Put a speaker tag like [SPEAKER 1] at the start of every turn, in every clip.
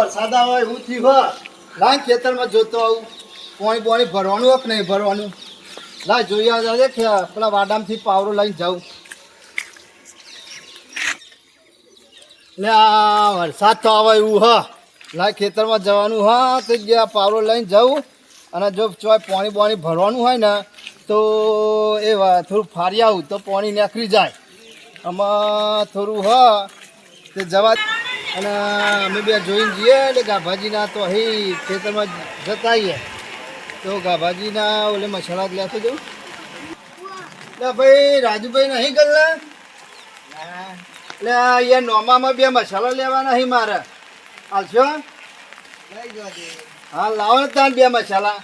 [SPEAKER 1] વરસાદ આવે એવું થયું હો લાય ખેતરમાં જોતો આવું. પોણી પોણી ભરવાનું હોય કે નહીં ભરવાનું? લાય જોઈ આવે પેલા વાડામથી પાવરો લઈને જાઉં. લે, આ વરસાદ તો આવે એવું હા. લાય ખેતરમાં જવાનું હા, તો ગયા પાવરો લઈને જાઉં. અને જો ચોય પાણી પાણી ભરવાનું હોય ને, તો એ થોડું ફારી આવું, તો પાણી નીકળી જાય. આમાં થોડું હા, તે જવા અને અમે બે જોઈને જઈએ એટલે ગાભાજીના તો અહીં ખેતરમાં જતા આવીએ. તો ગાભાજીના ઓલે મસાલા જ લેતો જવું ભાઈ, રાજુભાઈ નહીં ગયેલા એટલે અહીંયા નોમામાં બે મસાલા લેવાના અહીં મારે. હાલશો? હા, લાવો ને ત્યાં બે મસાલા.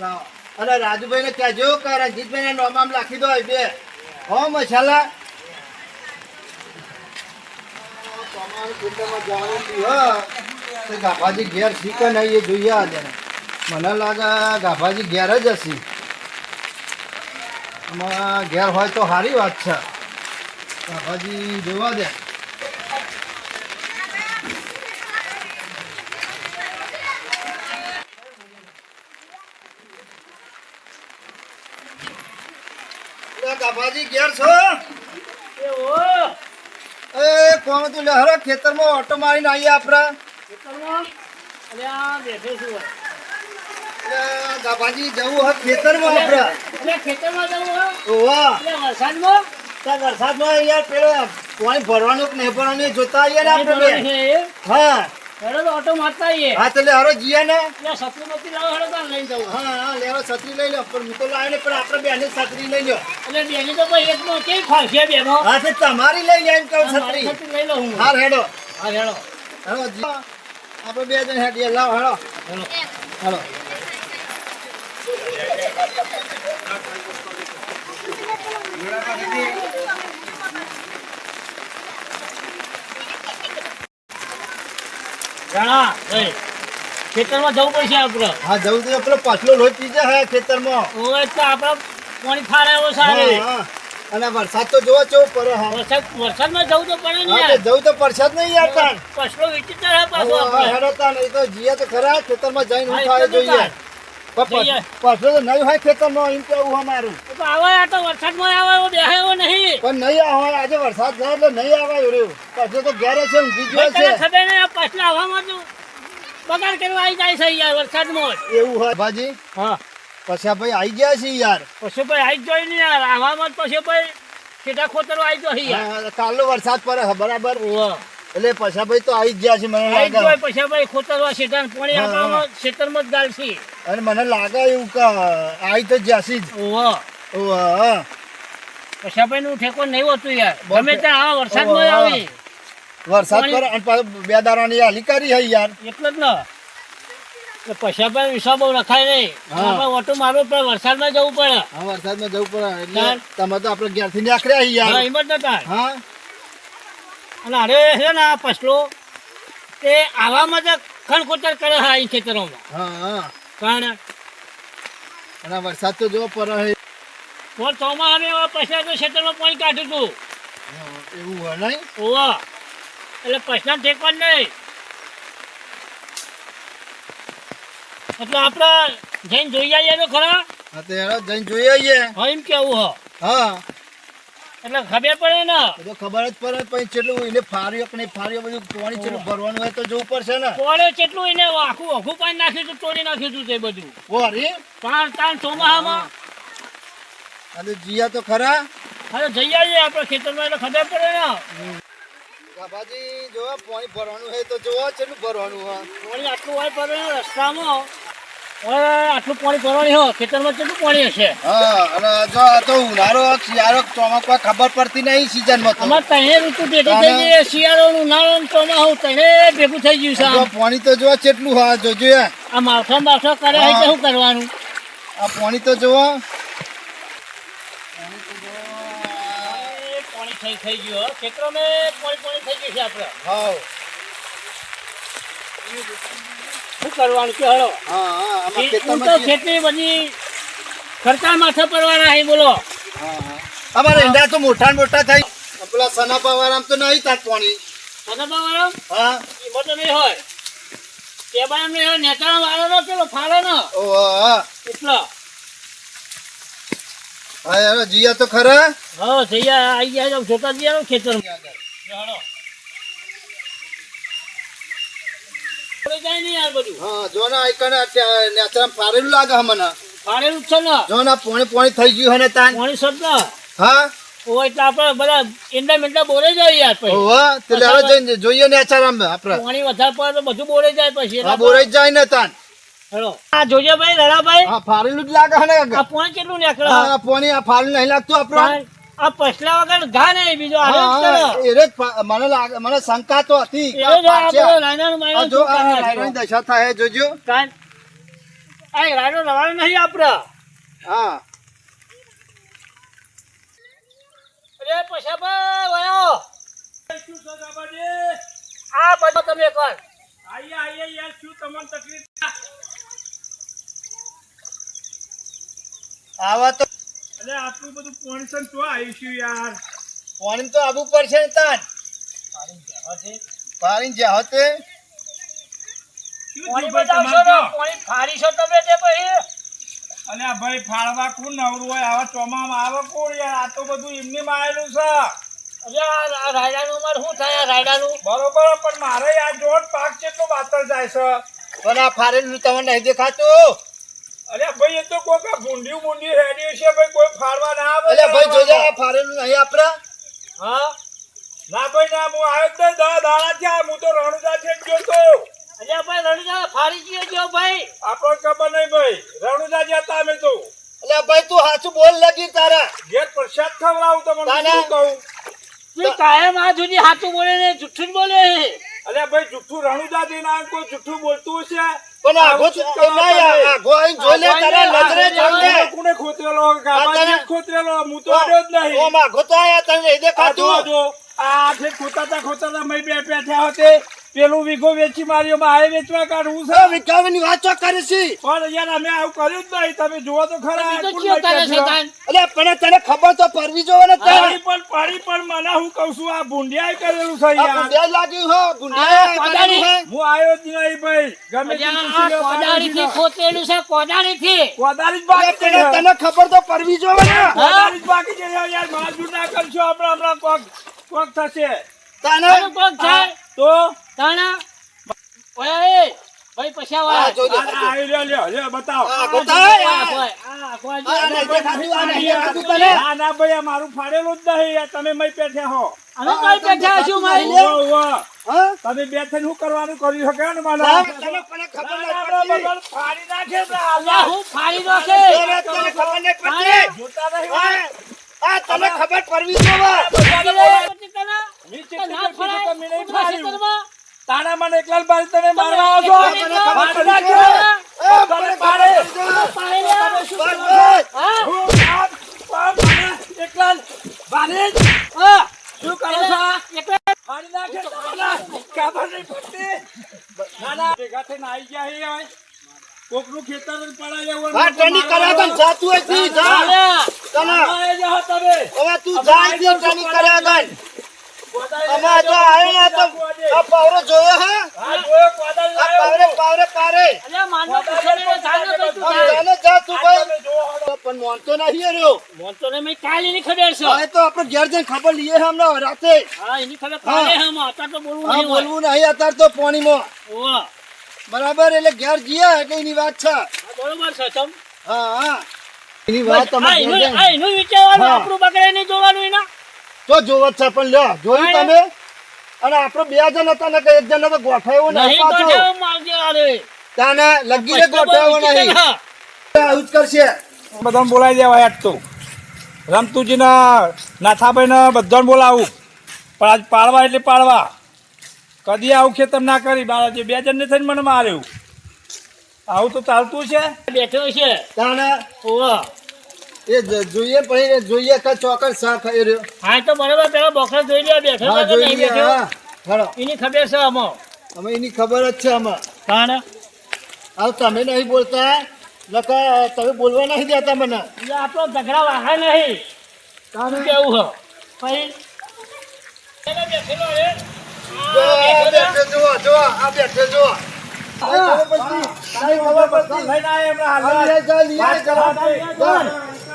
[SPEAKER 1] લાવો. અને રાજુભાઈને કહેજો કે રંજીતભાઈને નોમામાં રાખી દો બે. હો, મસાલા તમારે ખેતરમાં જવાનું બી હ. તો ગાભાજી ઘેર શીખે નહીં એ જોઈએ આજે. મને લાગે ગાભાજી ઘેર જ હશે. આમાં ઘેર હોય તો સારી વાત છે. ગાભાજી જોવા દે. ગાભાજી ઘેર છો? એ કોણ તું લે ખેતરમાં ઓટો મારીને આવીએ આપણા. એટલે ગાભાજી જવું હોય ખેતરમાં આપણા. ઓવા તો વરસાદમાં યાર પેલો પાણી ભરવાનું કે નહીં ભરવાનું જોતા આવીએ ને આપણે બે. તો
[SPEAKER 2] ઓટો મારતા આવીએ.
[SPEAKER 1] હા તો હરો જીએ ને.
[SPEAKER 2] એટલે સતલુમતી લાવો હેડો તાર લઈ જાઉં
[SPEAKER 1] હા હા લેવા છત્રી લઈ લો પણ હું તો ને પણ આપણે બેને છત્રી લઈ લો
[SPEAKER 2] એટલે બેની તો ભાઈ એકમાં કેવી ફાવશે બેનો?
[SPEAKER 1] હા તો તમારી લઈ લે એમ કહું છત્રી.
[SPEAKER 2] છત્રી લઈ લો હું.
[SPEAKER 1] હા હેડો.
[SPEAKER 2] હા હેડો.
[SPEAKER 1] હેડો જી આપણે બે જણ હેડીએ. લાવ હેડો
[SPEAKER 2] હેડો.
[SPEAKER 1] હેડો
[SPEAKER 2] રાણા ખેતરમાં જવું પડશે આપણે.
[SPEAKER 1] હા જવું તો પેલો પાછલો લોહી પી જાય ખેતરમાં.
[SPEAKER 2] ઓય તો આપણે પાણી ફાળે એવો સારે.
[SPEAKER 1] અને વરસાદ તો જોવો કેવો પડે
[SPEAKER 2] વરસાદ વરસાદમાં જવું તો પડે ને યાર.
[SPEAKER 1] જવું તો વરસાદ નહીં યાર તાણ
[SPEAKER 2] પછલો વિચિત્ર હે પાછો આપણે.
[SPEAKER 1] હેડો તાણ એ તો જીએ તો ખરા ખેતરમાં જઈને
[SPEAKER 2] હા,
[SPEAKER 1] થાય જઈએ. પછ- તો નહીં હોય ખેતરમાં એમ કેવું અમારું.
[SPEAKER 2] તો આવે આ તો વરસાદમાં આવે એવો બેહે એવો નહીં.
[SPEAKER 1] પણ નહીં આવે આજે વરસાદ થાય એટલે નહીં આવે રહ્યું. પાછો તો ઘેરે છે ઊંઘી ગયો છે.
[SPEAKER 2] તને ખબર નહીં પાછલા હવામાં તો બગાડ કરવા આવી જાય છે યાર વરસાદમાં.
[SPEAKER 1] એવું હોય. ભાજી
[SPEAKER 2] હા.
[SPEAKER 1] પછી ભાઈ આવી ગયા છે યાર.
[SPEAKER 2] પછી ભાઈ આવી જોઈ ને યાર. આવામાં જ પછી ભાઈ ખેડા ખોતરો આવી જો યાર.
[SPEAKER 1] કાલનો વરસાદ પડે બરાબર. એટલે પછી તો આવી જ ગયા છે મને લાગે.
[SPEAKER 2] જોઈ ખોતરવા શેતાન પાણી આપવામાં ખેતરમાં જ ગાલશી
[SPEAKER 1] અને મને લાગે એવું કે આવી તો જ્યાસી જ.
[SPEAKER 2] ઓહો.
[SPEAKER 1] ઓહ, હા.
[SPEAKER 2] નું ઠેકો નહીં હોતું યાર. ગમે ત્યાં આ વરસાદમાં આવી.
[SPEAKER 1] વરસાદ પર અને બે દારાની હાલી કરી છે યાર.
[SPEAKER 2] એટલે જ ને. પૈસાભાઈ ભાઈ હિસાબો રખાય નહીં. ઓટો મારવો પડે વરસાદમાં જવું પડે.
[SPEAKER 1] હા વરસાદમાં જવું પડે. એટલે તમે તો આપણે ઘેરથી નીકળ્યા યાર.
[SPEAKER 2] એમ જ નતા
[SPEAKER 1] હા.
[SPEAKER 2] અને અરે છે ને આ પસલો તે આવામાં જ ખણ ખોતર કરે છે અહીં ખેતરોમાં.
[SPEAKER 1] હા હા.
[SPEAKER 2] કારણ
[SPEAKER 1] અને વરસાદ તો જોવો પડે છે
[SPEAKER 2] તો ચોમા અમે પૈસા તો ખેતરમાં પાણી કાઢ્યું હતું
[SPEAKER 1] એવું હોય નહીં?
[SPEAKER 2] ઓવા એટલે પૈસા ઠેકવા જ નહીં. એટલે આપણે જઈને જોઈ આવીએ તો ખરા.
[SPEAKER 1] હા તો જઈને જોઈ આવીએ.
[SPEAKER 2] હા એમ કેવું હો.
[SPEAKER 1] હા.
[SPEAKER 2] એટલે ખબર પડે ને.
[SPEAKER 1] તો ખબર જ પડે પછી કેટલું એને ફાર્યો કે નહીં ફાર્યો બધું પાણી કેટલું ભરવાનું હોય તો જોવું પડશે ને.
[SPEAKER 2] પોળે કેટલું એને આખું આખું પાણી નાખ્યું હતું તોડી નાખ્યું હતું તે બધું.
[SPEAKER 1] ઓરી
[SPEAKER 2] પાંચ ત્રણ ચોમાહામાં.
[SPEAKER 1] અને જીયા તો ખરા.
[SPEAKER 2] અરે જઈ આવીએ આપણે ખેતરમાં એટલે ખબર પડે ને.
[SPEAKER 1] ગાભાજી જોવા પાણી ભરવાનું હોય તો જોવા કેટલું ભરવાનું હોય.
[SPEAKER 2] પાણી આટલું હોય પડે રસ્તામાં. આટલું પાણી ભરવાની હો ખેતરમાં કેટલું પાણી હશે?
[SPEAKER 1] હા અને જો આ તો ઉનાળો શિયાળો ચોમા ખબર પડતી નહીં સિઝનમાં તો.
[SPEAKER 2] અમારે તને ઋતુ ભેગી થઈ ગઈ. શિયાળો ઉનાળો ચોમાસું તને ભેગું થઈ ગયું છે
[SPEAKER 1] જો પાણી તો જોવા કેટલું હા જોજો.
[SPEAKER 2] આ માવઠા માવઠા કરે શું કરવાનું?
[SPEAKER 1] આ પાણી તો જોવા.
[SPEAKER 2] પાણી થઈ થઈ ગયું હો. ખેતરોમાં પાણી પાણી થઈ ગયું છે આપણે.
[SPEAKER 1] હા.
[SPEAKER 2] શું કરવાનું કે હળો
[SPEAKER 1] હા હા આમાં
[SPEAKER 2] હું તો ખેતી બધી ખર્ચા માથે પડવાના અહીં બોલો.
[SPEAKER 1] હા, હા. અમારે ઈંડા તો મોટા મોટા થાય. પેલા પેલા સનાપા વાળામાં તો નહીં તાર પાણી
[SPEAKER 2] સગા વાળો
[SPEAKER 1] હા.
[SPEAKER 2] એમાં તો નહીં હોય. તે બાર એમને નેતા વાળો નો પેલો ફાળો નો.
[SPEAKER 1] ઓ
[SPEAKER 2] એટલો.
[SPEAKER 1] હા યાર જીયા તો ખરા.
[SPEAKER 2] હા જઈએ આઈ ગયા જોતા જીયા ખેતર જાય નહીં યાર બધું.
[SPEAKER 1] હા જો આઈકન નેચરામ પારેલું લાગે મને.
[SPEAKER 2] ફાળેલું છે ને.
[SPEAKER 1] પોણી પોણી થઈ ગયું હે ને તાન.
[SPEAKER 2] પાણી સટના
[SPEAKER 1] હા?
[SPEAKER 2] ઓ એટલે આપણે બધા ઈંડા મિંડા બોલે જાય યાર પછી.
[SPEAKER 1] ઓવા તે હવે જઈને જોઈએ નેચરામ આપણે.
[SPEAKER 2] પાણી વધારે પડે તો બધું બોલે જાય પછી.
[SPEAKER 1] હા જાય ને તાન.
[SPEAKER 2] હેલો. આ જોજે ભાઈ રડાભાઈ.
[SPEAKER 1] હા ફારેલું જ લાગે ને
[SPEAKER 2] આ. કેટલું નીકળે?
[SPEAKER 1] હા પોણી આ ફારેલું નહીં લાગતું આપણું.
[SPEAKER 2] આ પછલા વગર ઘા નહીં બીજો
[SPEAKER 1] મને લાગે મને શંકા તો હતી.
[SPEAKER 2] જો?
[SPEAKER 1] દશા થાય જોજો.
[SPEAKER 2] કાંઈ? આ રાયનો રવાનો નહીં આપણે.
[SPEAKER 1] હા.
[SPEAKER 2] અરે પૈસાભાઈ વયો. આ બધો તમે કર
[SPEAKER 1] આવા તો
[SPEAKER 3] અરે આટલું બધું પોણીસન તો આવીશું યાર?
[SPEAKER 1] પાણી તો આવવું પડશે ને તાન. પાણી જ્યાં હોતે
[SPEAKER 2] પાણી ને? પાણી
[SPEAKER 3] અલે આ ભાઈ ફાળવા કોણ નવરું હોય? આવા ચોમામાં આવે કોણ યાર? આ તો બધું એમને માયેલું છે.
[SPEAKER 2] અરે રાયડાનું અમારે શું થાય? રાયડા રાયડાનું?
[SPEAKER 3] બરોબર પણ મારે આ જોડ પાક કેટલો બાતર જાય છે.
[SPEAKER 1] પણ આ ફારેલું તમને નહીં દેખાતું.
[SPEAKER 3] અરે ભાઈ એ તો કોક ભૂંડિયું છે ભાઈ કોઈ ફાડવા ના આવે
[SPEAKER 1] એટલે ભાઈ જોજે આ ફારેલું નહીં આપડે
[SPEAKER 2] હા?
[SPEAKER 3] ના ભાઈ ના હું આવ્યો તો દા દાડા થયા હું તો રણુદા છે ગયો તો.
[SPEAKER 2] અરે ભાઈ રણજા ફાડી ગયો જો ભાઈ.
[SPEAKER 3] આપણને ખબર નહીં ભાઈ રણુદા જતા અમે તો.
[SPEAKER 1] એટલે ભાઈ તું સાચું બોલ લાગી તારા.
[SPEAKER 3] ઘેર પ્રસાદ ખવડાવું તમને શું કહું?
[SPEAKER 2] તું કાયમ આ સુધી સાચું બોલે ને જુઠ્ઠું બોલે
[SPEAKER 3] અરે ભાઈ જુઠ્ઠું રણુદા કોઈ જુઠ્ઠું બોલતું હશે?
[SPEAKER 1] પણ આગો? આગો આઈને જોઈ લે તારા નજરે જોઈ
[SPEAKER 3] કોને ખોતરેલો ગાભાજી જ ખોતરેલો હું તો અડ્યો જ નહીં.
[SPEAKER 1] ઓમ આગો તો આયા તને
[SPEAKER 3] આ જો, ખોતાતા ખોતાતા મય બે બેઠા હોતે. પેલું વીઘો વેચી માર્યો માં આ વેચવા કાઢવું છે.
[SPEAKER 1] વિકાવાની વાત ચો કરે છે.
[SPEAKER 3] પણ યાર અમે આવું કર્યું જ નહીં. તમે જુઓ તો ખરા આ
[SPEAKER 2] બીજો કરે છે? તાન?
[SPEAKER 1] એટલે પણ તને ખબર તો પડવી જોવે ને તારે.
[SPEAKER 3] પણ પાડી પણ મને હું કહું છું આ ભૂંડિયાએ કરેલું છે યાર.
[SPEAKER 1] ગુંડિયા લાગ્યું હો
[SPEAKER 2] કોદાળી.
[SPEAKER 1] કરેલું હે.
[SPEAKER 3] આવ્યો જ નહીં ભાઈ. ગમે
[SPEAKER 2] અરે
[SPEAKER 3] તે
[SPEAKER 2] આ
[SPEAKER 3] પૂછી લો,
[SPEAKER 2] કોદાળીથી
[SPEAKER 3] પાડોશીનો.
[SPEAKER 2] ખોતરેલું છે
[SPEAKER 3] કોદાળી જ
[SPEAKER 1] એટલે
[SPEAKER 3] બાકી છે.
[SPEAKER 1] તને ખબર તો પરવી જોવે ને.
[SPEAKER 3] કોદાળી જ બાકી છે. યાર, મારઝૂડ ના કરશો. હમણાં આપણા કોક કોક થશે.
[SPEAKER 1] તને
[SPEAKER 2] કોક થાય
[SPEAKER 3] તો?
[SPEAKER 2] તાણા ઓય એ ભાઈ વાળા
[SPEAKER 3] આ- લ્યો, લ્યો, લ્યો, બતાવો
[SPEAKER 1] આ.
[SPEAKER 3] ના ના ભાઈ મારું ફાડેલું જ નહીં તમે મય બેઠા હો
[SPEAKER 2] અમે કોઈ છું મારી?
[SPEAKER 3] તમે બે થઈને શું કરવાનું કર્યું છે કે મને
[SPEAKER 1] ના, પણ ખબર
[SPEAKER 3] ના, ફાડી નાખે છે
[SPEAKER 2] હું ફાડી છે.
[SPEAKER 3] જોતા નહીં
[SPEAKER 1] આ પડવી
[SPEAKER 3] નીચે નીચે નહીં ફાડ્યું. તાણા મને એકલા બાર તમે મારવા આવો છો
[SPEAKER 2] તમે
[SPEAKER 1] મને ખબર
[SPEAKER 3] મારી.
[SPEAKER 1] એ, મને
[SPEAKER 3] પાડે.
[SPEAKER 1] એકલાલ જોવે.
[SPEAKER 3] બારે શું કરો છો મારી નાખે ખબર નહીં પડતી. ના, ના, ભેગા થઈને આવી ગયા હે. કોકનું ખેતર પડાઈ
[SPEAKER 1] હા, કર્યા કર, જાતું હોય તી, જા. તને.
[SPEAKER 3] તમે.
[SPEAKER 1] હવે તું જાય ટ્રેનિંગ કર્યા કર. અમે તો આયો ને તો આ પાવરો જોયો હે?
[SPEAKER 3] હા, જોયો, કોદાળી
[SPEAKER 1] આ પાવરે પાવરે પારે
[SPEAKER 2] અલ્યા માનનો પૂછેલો જાનો તો તું
[SPEAKER 1] જાનો જા તું ભાઈ. પણ મોનતો નહીં રહ્યો.
[SPEAKER 2] મોનતો ને મે કાલી ની ખબર છે.
[SPEAKER 1] હવે તો આપણે ઘેર જઈને ખબર લઈએ હે હમણાં રાતે.
[SPEAKER 2] હા એની ખબર કાલે હમ અત્યારે તો બોલવું
[SPEAKER 1] હા
[SPEAKER 2] નહીં
[SPEAKER 1] બોલવું નહીં અત્યારે તો પાણીમાં.
[SPEAKER 2] ઓવા.
[SPEAKER 1] બરાબર એટલે ઘેર જીયા એટલે એની વાત છે.
[SPEAKER 2] હા, બરોબર છે તમ
[SPEAKER 1] હા હા. એની વાત તમે
[SPEAKER 2] આ એનું- વિચારવાનું આપણું બગડે નહીં જોવાનું એના.
[SPEAKER 1] તો જોવા જ છે પણ લ્યો જોયું તમે? અને આપણે બે જણ હતા ને કે એક જણ તો ગોઠવ્યો ને
[SPEAKER 2] નહીં કેવું માગજે અરે.
[SPEAKER 1] તાને ગોઠવાયો નહીં. આવું જ કરશે.
[SPEAKER 3] બધાને બોલાવી દેવાય આજ તો. રમતુજીના નાથાભાઈને બધાને બોલાવું. પણ આજ પાડવા એટલે પાડવા. કદી આવું ખેતર ના કરી મારા બે બે જણને થઈને મને માર્યું. આવું તો ચાલતું છે.
[SPEAKER 2] બેઠો છે.
[SPEAKER 1] તાને
[SPEAKER 2] ઓવા.
[SPEAKER 1] એ જોઈએ પછી જોઈએ કે ચોકર શા ખાઈ રહ્યો.
[SPEAKER 2] હા તો બરાબર પેલા બોખરા જોઈ લે બેઠો
[SPEAKER 1] હા જોઈ
[SPEAKER 2] બેઠો?
[SPEAKER 1] હા
[SPEAKER 2] એની ખબર છે અમો
[SPEAKER 1] અમે એની ખબર જ છે અમે
[SPEAKER 2] તાણ?
[SPEAKER 1] હવે તમે નહીં બોલતા નકર તમે બોલવા નહીં દેતા મને.
[SPEAKER 2] એ આપણો ઝઘડા વાહા નહીં.
[SPEAKER 1] કારણ
[SPEAKER 2] કે કેવું હો પછી બેઠેલો
[SPEAKER 3] હે.
[SPEAKER 2] જો
[SPEAKER 3] આ